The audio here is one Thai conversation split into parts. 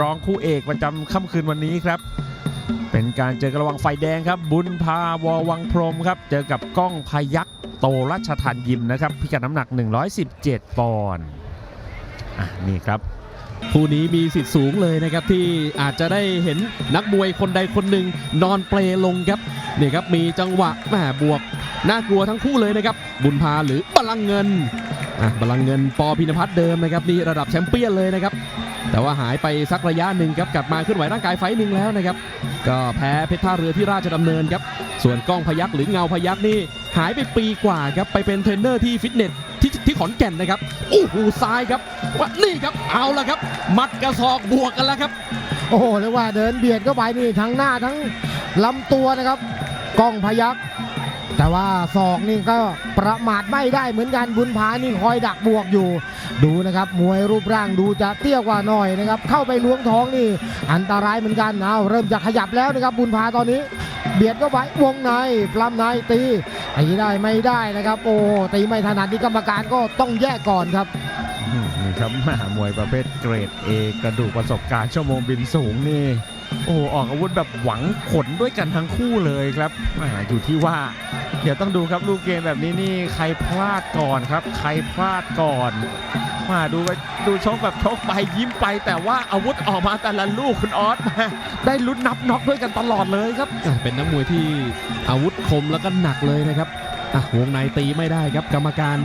รองคู่เอกประจำค่ำคืนวันนี้ครับ เป็นการเจอกันระว่างไฟแดงครับ บุญพาวอวังพรมครับ เจอกับก้องพยักโตรัชทันยิมนะครับ พิกัดน้ำหนัก 117 ปอนด์อะนี่ครับคู่นี้มีสิทธิ์สูงเลยนะครับ ที่อาจจะได้เห็นนักมวยคนใดคนหนึ่งนอนเปลลงครับนี่ครับมีจังหวะแหมบวกน่ากลัวทั้งคู่เลยนะครับ บุญพาหรือบลังเงินอะบลังเงินปอพินพัฒน์เดิมนะครับนี่ระดับแชมเปี้ยนเลยนะครับ แต่ว่าหายไปสักระยะหนึ่งครับกลับมาเคลื่อนไหวร่างกายไฟหนึ่งแล้วนะครับ ก็แพ้เพชรท่าเรือที่ราชดำเนินครับ ส่วนก้องพยักหรือเงาพยักนี่หายไปปีกว่าครับไปเป็นเทรนเนอร์ที่ฟิตเนสที่ที่ขอนแก่นนะครับโอ้โหซ้ายครับว่านี่ครับเอาละครับมัดกระสอกบวกกันแล้วครับ โอ้โหเรียกว่าเดินเบียดเข้าไปนี่ทั้งหน้าทั้งลำตัวนะครับกล้องพยัก แต่ว่าศอกนี่ก็ประมาทไม่ได้เหมือนกันบุญพานี่คอยดักบวกอยู่ ดูนะครับ มวยรูปร่างดูจะเตี้ยกว่าหน่อยนะครับ เข้าไปล้วงท้องนี่ อันตรายเหมือนกันเอาเริ่มจะขยับแล้วนะครับบุญพาตอนนี้ เบียดเข้าไปวงในปล้ำในตีตีได้ไม่ได้นะครับ โอ้ตีไม่ถนัดนี่กรรมการก็ต้องแยกก่อนครับนี่ครับมหามวยประเภทเกรด A กระดูกประสบการณ์ชั่วโมงบินสูงนี่ โอ้ออกอาวุธแบบหวังผลด้วยกันทั้งคู่เลยครับอยู่ที่ว่า เดี๋ยวต้องดูครับลูกเกมแบบนี้นี่ใครพลาดก่อนครับ ใครพลาดก่อน มาดูไปดูชกแบบชกไปยิ้มไป แต่ว่าอาวุธออกมาแต่ละลูกคุณออสได้ลุ้นนับน็อกด้วยกันตลอดเลยครับ เป็นนักมวยที่อาวุธคมแล้วก็หนักเลยนะครับ อะวงในตีไม่ได้ครับกรรมการ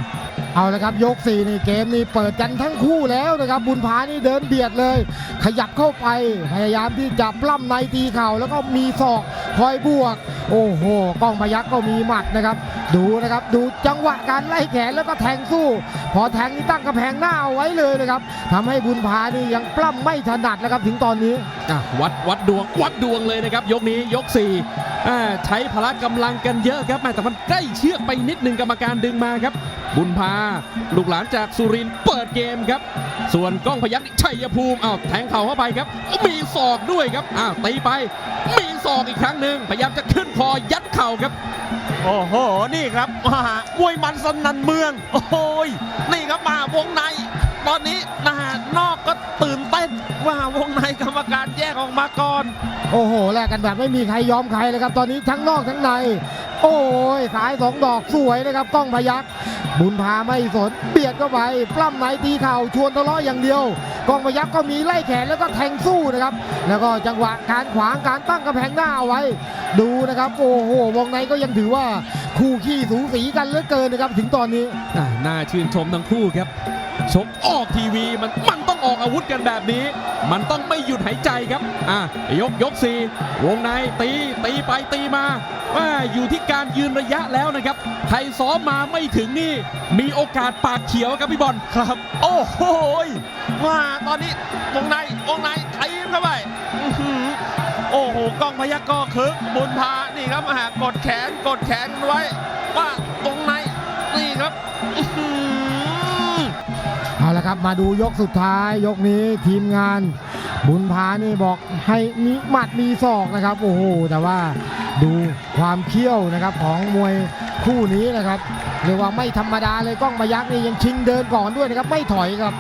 เอาละครับยก4นี่เกมนี่เปิดกันทั้งคู่แล้วนะครับ บุญพานี่เดินเบียดเลย ขยับเข้าไปพยายามที่จะปล้ำในตีเข่าแล้วก็มีศอกคอยบวก โอ้โหกล้องพยักก็มีหมัดนะครับ ดูนะครับดูจังหวะการไล่แขนแล้วก็แทงสู้ พอแทงนี่ตั้งกระแพงหน้าเอาไว้เลยนะครับทำให้บุญพานี่ยังปล้ำไม่ถนัดนะครับถึงตอนนี้อะวัดวัดดวงวัดดวงเลยนะครับ ยกนี้ยก4อ่า ใช้พละกำลังกันเยอะครับแม่แต่มันใกล้เชือกไปนิดหนึ่งกรรมการดึงมาครับ บุญพา ลูกหลานจากสุรินเปิดเกมครับ ส่วนก้องพยักชัยภูมิอ้าวแทงเข่าเข้าไปครับ มีศอกด้วยครับอ้าวตีไป มีศอกอีกครั้งหนึ่งพยายามจะขึ้นคอยัดเข่าครับ โอ้โห นี่ครับมาวยมันสนันเมือง โอ้ยนี่ครับมาวงใน ตอนนี้นะฮะนอกก็ตื่นเต้นว่าวงในกรรมการแยกออกมาก่อน โอ้โหแลกกันแบบไม่มีใครยอมใครเลยครับ ตอนนี้ทั้งนอกทั้งใน โอ้ยสายสองดอกสวยนะครับกล้องพยักบุญพาไม่สนเบียดเข้าไปปล้ำไหนตีเข่าชวนทะเลาะอย่างเดียวกล้องพยักก็มีไล่แขนแล้วก็แทงสู้นะครับ แล้วก็จังหวะการขวางการตั้งกระแพงหน้าเอาไว้ ดูนะครับ โอ้โหวงในก็ยังถือว่าคู่ขี้สูสีกันเหลือเกินนะครับ ถึงตอนนี้น่าชื่นชมทั้งคู่ครับชกออกทีวีมันมัน องออกอาวุธกันแบบนี้ มันต้องไม่หยุดหายใจครับ อะยกยกสี่วงในตีตีไปตีมาว่าอยู่ที่การยืนระยะแล้วนะครับใครซ้อมมาไม่ถึงนี่ มีโอกาสปากเขียวครับพี่บอลครับ โอ้โหยมาตอนนี้วงในวงในตีเข้าไปอื้อหือโอ้โหกล้องพยักก็คึกบุญพานี่ครับมาหากดแขนกดแขนไว้ว่าตรงในนี่ครับอื้อหือ เอาละครับ มาดูยกสุดท้ายยกนี้ทีมงาน บุญพานี่บอกให้มีหมัดมีศอกนะครับ โอ้โหแต่ว่าดูความเขี้ยวนะครับของมวยคู่นี้นะครับเรียกว่าไม่ธรรมดาเลยกล้องมายักษ์นี่ยังชิงเดินก่อนด้วยนะครับไม่ถอยครับ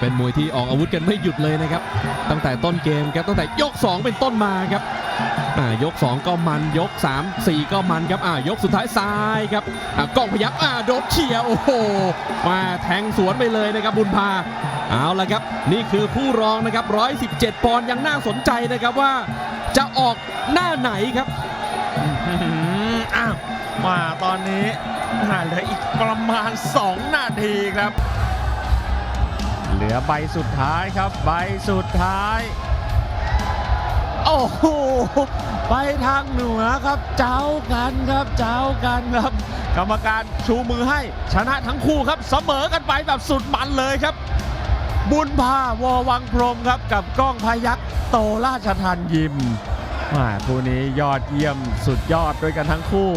เป็นมวยที่ออกอาวุธกันไม่หยุดเลยนะครับ ตั้งแต่ต้นเกมครับตั้งแต่ยก 2 เป็นต้นมาครับ ยก 2 ก็มันยก 3 4 ก็มันครับอ่ายกสุดท้ายซ้ายครับอ่ากล้องพยักอ่าโดดเขี่ยโอ้โหมาแทงสวนไปเลยนะครับบุญพาเอาละครับ นี่คือคู่รองนะครับ 117 ปอนด์ยังน่าสนใจนะครับว่าจะออกหน้าไหนครับอื้อหืออ้าวมาตอนนี้น่าเหลืออีกประมาณ 2 นาทีครับ เหลือใบสุดท้ายครับ ใบสุดท้าย โอ้โหไปทางเหนือครับ เจ้ากันครับเจ้ากันครับ กรรมการชูมือให้ชนะทั้งคู่ครับเสมอกันไปแบบสุดมันเลยครับ บุญพาวอวังพรมครับกับก้องพยักโตราชทันยิมมาคู่นี้ยอดเยี่ยมสุดยอดด้วยกันทั้งคู่